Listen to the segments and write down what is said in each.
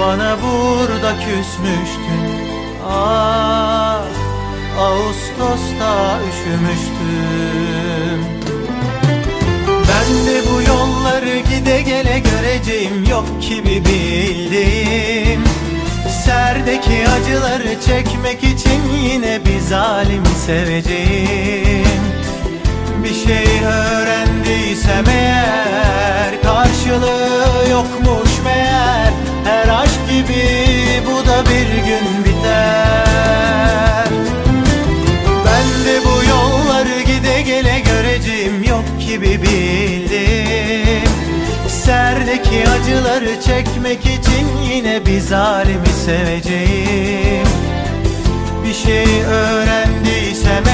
Bana burada küsmüştün. Ah Ağustos'ta üşümüştüm. Ben de bu yolları gide gele göreceğim Yok ki bir bildiğim Serdeki acıları çekmek için yine bir zalimi seveceğim. Bir şey gün biter. Ben de bu yolları gide gele göreceğim Yok ki bir bildim. Serdeki acıları çekmek için Yine bir zalimi seveceğim. Bir şey öğrendiysem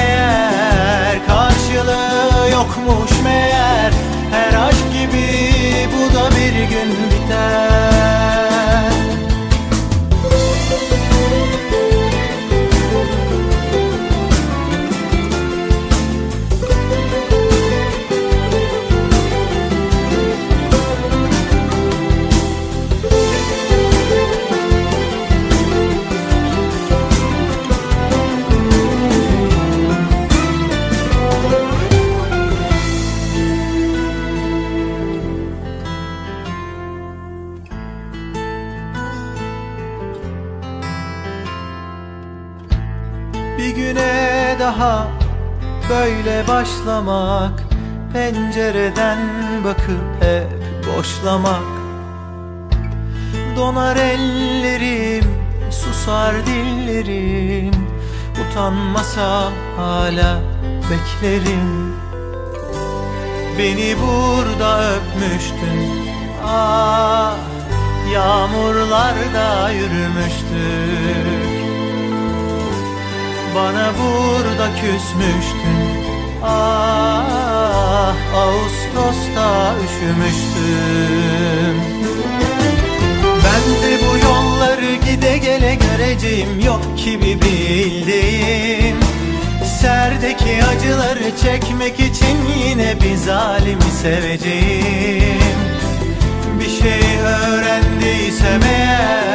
Bir güne daha böyle başlamak Pencereden bakıp hep boşlamak. Donar ellerim, susar dillerim Utanmasam hala beklerim. Beni burada öpmüştün Ah Yağmurlarda yürümüştük bana burada küsmüştün. Ah Ağustos'ta üşümüştüm. Ben de bu yolları gide gele göreceğim Yok ki bir bildiğim. Serdeki acıları çekmek için Yine bir zalimi seveceğim. Bir şey öğrendiysem eğer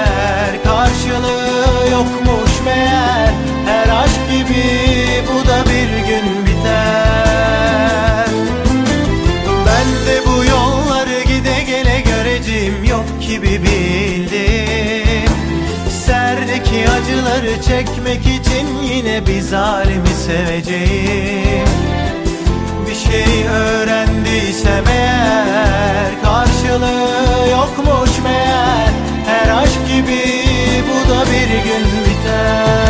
Ki acıları çekmek için yine bir zalimi seveceğim. Bir şey öğrendiysem eğer Karşılığı yokmuş meğer. Her aşk gibi bu da bir gün biter.